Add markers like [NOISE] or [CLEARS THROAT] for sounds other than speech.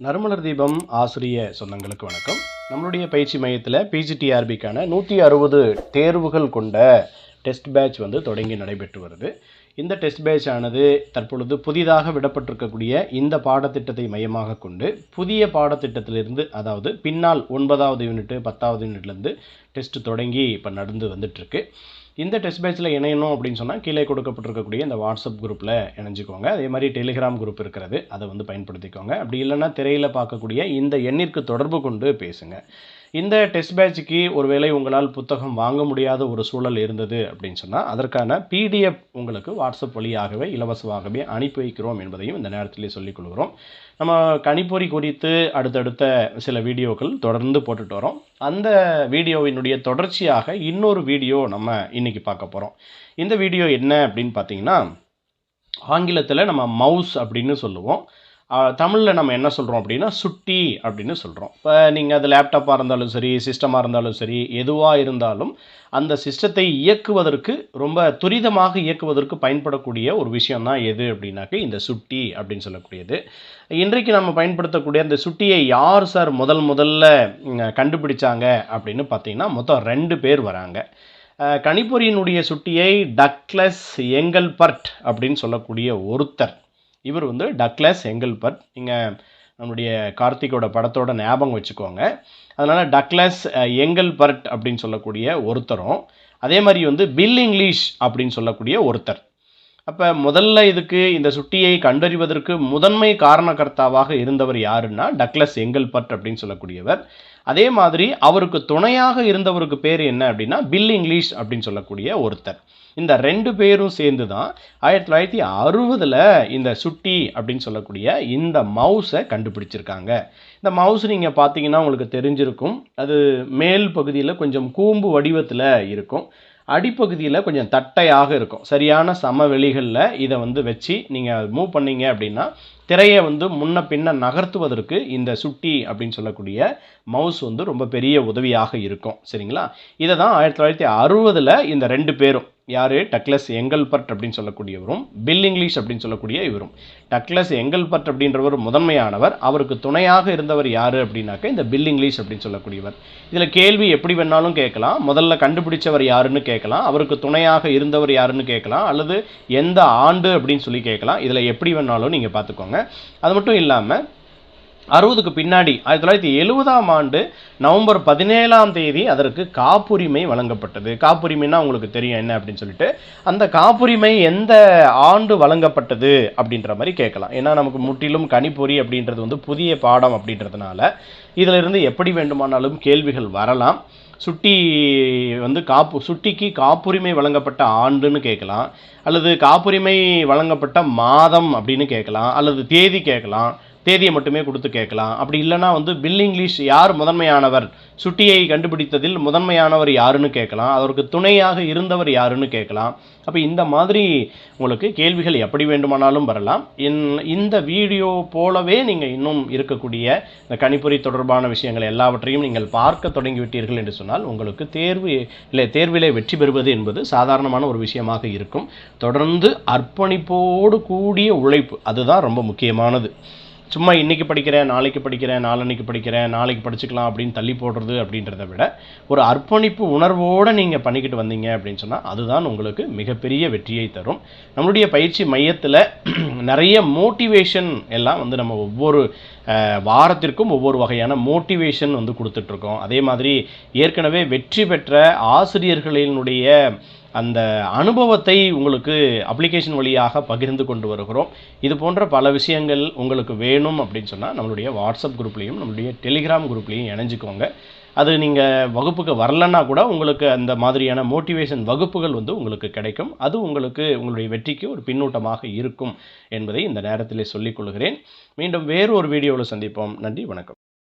நறுமலர் தீபம் ஆசிரிய சொந்தங்களுக்கு வணக்கம். நம்மளுடைய பயிற்சி மையத்தில் பிஜிடிஆர்பிக்கான நூற்றி அறுபது தேர்வுகள் கொண்ட டெஸ்ட் பேட்ச் வந்து தொடங்கி நடைபெற்று வருது. இந்த டெஸ்ட் பேட்ச் ஆனது தற்பொழுது புதிதாக விடப்பட்டிருக்கக்கூடிய இந்த பாடத்திட்டத்தை மையமாக கொண்டு புதிய பாடத்திட்டத்திலிருந்து அதாவது பின்னால் ஒன்பதாவது யூனிட்டு பத்தாவது யூனிட்லேருந்து டெஸ்ட் தொடங்கி இப்போ நடந்து வந்துட்டுருக்கு இந்த டெஸ்ட் பேட்சில் இணையணும் அப்படின்னு சொன்னால் கீழே கொடுக்கப்பட்டிருக்கக்கூடிய இந்த வாட்ஸ்அப் குரூப்பில் இணைஞ்சிக்கோங்க. அதே மாதிரி டெலிகிராம் குரூப் இருக்கிறது அதை வந்து பயன்படுத்திக்கோங்க. அப்படி இல்லைன்னா திரையில் பார்க்கக்கூடிய இந்த எண்ணிற்கு தொடர்பு கொண்டு பேசுங்க. இந்த டெஸ்ட் பேட்சுக்கு ஒருவேளை உங்களால் புத்தகம் வாங்க முடியாத ஒரு சூழல் இருந்தது அப்படின்னு சொன்னால் அதற்கான பிடிஎஃப் உங்களுக்கு வாட்ஸ்அப் வழியாகவே இலவசமாகவே அனுப்பி வைக்கிறோம் என்பதையும் இந்த நேரத்திலே சொல்லிக் கொள்கிறோம். நம்ம கணிப்பொறி குறித்து அடுத்தடுத்த சில வீடியோக்கள் தொடர்ந்து போட்டுட்டு வரோம். அந்த வீடியோவினுடைய தொடர்ச்சியாக இன்னொரு வீடியோ நம்ம இன்னைக்கு பார்க்க போகிறோம் இந்த வீடியோ என்ன அப்படின்னு பார்த்தீங்கன்னா ஆங்கிலத்தில் நம்ம மவுஸ் அப்படின்னு சொல்லுவோம். தமிழில் நம்ம என்ன சொல்கிறோம் அப்படின்னா சுட்டி அப்படின்னு சொல்கிறோம் இப்போ நீங்கள் அது லேப்டாப்பாக இருந்தாலும் சரி சிஸ்டமாக இருந்தாலும் சரி எதுவாக இருந்தாலும் அந்த சிஸ்டத்தை இயக்குவதற்கு ரொம்ப துரிதமாக இயக்குவதற்கு பயன்படக்கூடிய ஒரு விஷயம் தான் எது அப்படின்னாக்க இந்த சுட்டி அப்படின்னு சொல்லக்கூடியது. இன்றைக்கு நம்ம பயன்படுத்தக்கூடிய அந்த சுட்டியை யார் சார் முதல் முதல்ல கண்டுபிடிச்சாங்க அப்படின்னு பார்த்தீங்கன்னா மொத்தம் ரெண்டு பேர் வராங்க. கணிப்பொறியினுடைய சுட்டியை டக்ளஸ் எங்கல்பர்ட் அப்படின்னு சொல்லக்கூடிய ஒருத்தர். இவர் வந்து டக்ளஸ் எங்கல்பர்ட் நீங்கள் நம்முடைய கார்த்திகோட படத்தோட ஞாபகம் வச்சுக்கோங்க. அதனால் டக்ளஸ் எங்கல்பர்ட் அப்படின்னு சொல்லக்கூடிய ஒருத்தரும் அதே மாதிரி வந்து பில் இங்கிலீஷ் அப்படின்னு சொல்லக்கூடிய ஒருத்தர். அப்போ முதல்ல இதுக்கு இந்த சுட்டியை கண்டறிவதற்கு முதன்மை காரணகர்த்தாவாக இருந்தவர் யாருன்னா டக்ளஸ் எங்கல்பர்ட் அப்படின்னு சொல்லக்கூடியவர். அதே மாதிரி அவருக்கு துணையாக இருந்தவருக்கு பேர் என்ன அப்படின்னா பில் இங்கிலீஷ் அப்படின்னு சொல்லக்கூடிய ஒருத்தர். இந்த ரெண்டு பேரும் சேர்ந்து தான் ஆயிரத்தி தொள்ளாயிரத்தி அறுபதில் இந்த சுட்டி அப்படின்னு சொல்லக்கூடிய இந்த மவுஸை கண்டுபிடிச்சிருக்காங்க. இந்த மவுஸ் நீங்கள் பார்த்தீங்கன்னா உங்களுக்கு தெரிஞ்சிருக்கும். அது மேல் பகுதியில் கொஞ்சம் கூம்பு வடிவத்தில் இருக்கும். அடிப்பகுதியில் கொஞ்சம் தட்டையாக இருக்கும். சரியான சமவெளிகளில் இதை வந்து வச்சு நீங்கள் மூவ் பண்ணீங்க அப்படின்னா திரையை வந்து முன்ன பின்ன நகர்த்துவதற்கு இந்த சுட்டி அப்படின்னு சொல்லக்கூடிய மவுஸ் வந்து ரொம்ப பெரிய உதவியாக இருக்கும். சரிங்களா? இதை தான் ஆயிரத்தி தொள்ளாயிரத்தி அறுபதில் இந்த ரெண்டு பேரும் யார்? டக்ளஸ் எங்கல்பர்ட் அப்படின்னு சொல்லக்கூடியவரும் பில் இங்கிலீஷ் அப்படின்னு சொல்லக்கூடிய இவரும். டக்ளஸ் எங்கல்பர்ட் அப்படின்றவர் முதன்மையானவர். அவருக்கு துணையாக இருந்தவர் யார் அப்படின்னாக்க இந்த பில் இங்கிலீஷ் அப்படின்னு சொல்லக்கூடியவர். இதில் கேள்வி எப்படி வேணாலும் கேட்கலாம். முதல்ல கண்டுபிடிச்சவர் யாருன்னு கேட்கலாம். அவருக்கு துணையாக இருந்தவர் யாருன்னு கேட்கலாம். அல்லது எந்த ஆண்டு அப்படின்னு சொல்லி கேட்கலாம். இதில் எப்படி வேணாலும் நீங்கள் பார்த்துக்கோங்க. அது மட்டும் இல்லாமல் அறுபதுக்கு பின்னாடி ஆயிரத்தி தொள்ளாயிரத்தி எழுபதாம் ஆண்டு நவம்பர் பதினேழாம் தேதி அதற்கு காப்புரிமை வழங்கப்பட்டது. காப்புரிமைன்னா உங்களுக்கு தெரியும் என்ன அப்படின்னு சொல்லிட்டு. அந்த காப்புரிமை எந்த ஆண்டு வழங்கப்பட்டது அப்படின்ற மாதிரி கேட்கலாம். ஏன்னா நமக்கு முற்றிலும் கணிப்பொறி அப்படின்றது வந்து புதிய பாடம் அப்படின்றதுனால இதிலிருந்து எப்படி வேண்டுமானாலும் கேள்விகள் வரலாம். சுட்டி வந்து காப்பு சுட்டிக்கு காப்புரிமை வழங்கப்பட்ட ஆண்டுன்னு கேட்கலாம். அல்லது காப்புரிமை வழங்கப்பட்ட மாதம் அப்படின்னு கேட்கலாம். அல்லது தேதி கேட்கலாம். தேதியை மட்டுமே கொடுத்து கேட்கலாம். அப்படி இல்லைன்னா வந்து பில் இங்கிலீஷ் யார் முதன்மையானவர்? சுட்டியை கண்டுபிடித்ததில் முதன்மையானவர் யாருன்னு கேட்கலாம். அவருக்கு துணையாக இருந்தவர் யாருன்னு கேட்கலாம். அப்போ இந்த மாதிரி உங்களுக்கு கேள்விகள் எப்படி வேண்டுமானாலும் வரலாம். இன்- இந்த வீடியோ போலவே நீங்கள் இன்னும் இருக்கக்கூடிய இந்த கணிப்பொறி தொடர்பான விஷயங்கள் எல்லாவற்றையும் நீங்கள் பார்க்க தொடங்கிவிட்டீர்கள் என்று சொன்னால் உங்களுக்கு தேர்வு இல்லை தேர்விலே வெற்றி பெறுவது என்பது சாதாரணமான ஒரு விஷயமாக இருக்கும். தொடர்ந்து அர்ப்பணிப்போடு கூடிய உழைப்பு அதுதான் ரொம்ப முக்கியமானது. சும்மா இன்றைக்கி படிக்கிறேன் நாளைக்கு படிக்கிறேன் நாளன்னைக்கு படிக்கிறேன் நாளைக்கு படிச்சுக்கலாம் அப்படின்னு தள்ளி போடுறது அப்படின்றத விட ஒரு அர்ப்பணிப்பு உணர்வோடு நீங்கள் பண்ணிக்கிட்டு வந்தீங்க அப்படின்னு சொன்னால் அதுதான் உங்களுக்கு மிகப்பெரிய வெற்றியை தரும். நம்மளுடைய பயிற்சி மையத்தில் [CLEARS THROAT] நிறைய மோட்டிவேஷன் எல்லாம் வந்து நம்ம ஒவ்வொரு வாரத்திற்கும் ஒவ்வொரு வகையான மோட்டிவேஷன் வந்து கொடுத்துட்ருக்கோம். அதே மாதிரி ஏற்கனவே வெற்றி பெற்ற ஆசிரியர்களினுடைய அந்த அனுபவத்தை உங்களுக்கு அப்ளிகேஷன் வழியாக பகிர்ந்து கொண்டு வருகிறோம். இது போன்ற பல விஷயங்கள் உங்களுக்கு வேணும் அப்படின்னு சொன்னால் நம்மளுடைய வாட்ஸ்அப் குரூப்லேயும் நம்மளுடைய டெலிகிராம் குரூப்லேயும் இணைஞ்சிக்கோங்க. அது நீங்கள் வகுப்புக்கு வரலன்னா கூட உங்களுக்கு அந்த மாதிரியான மோட்டிவேஷன் வகுப்புகள் வந்து உங்களுக்கு கிடைக்கும். அது உங்களுக்கு உங்களுடைய வெற்றிக்கு ஒரு பின்னூட்டமாக இருக்கும் என்பதை இந்த நேரத்தில் சொல்லிக் கொள்கிறேன். மீண்டும் வேறு ஒரு வீடியோவில் சந்திப்போம். நன்றி வணக்கம்.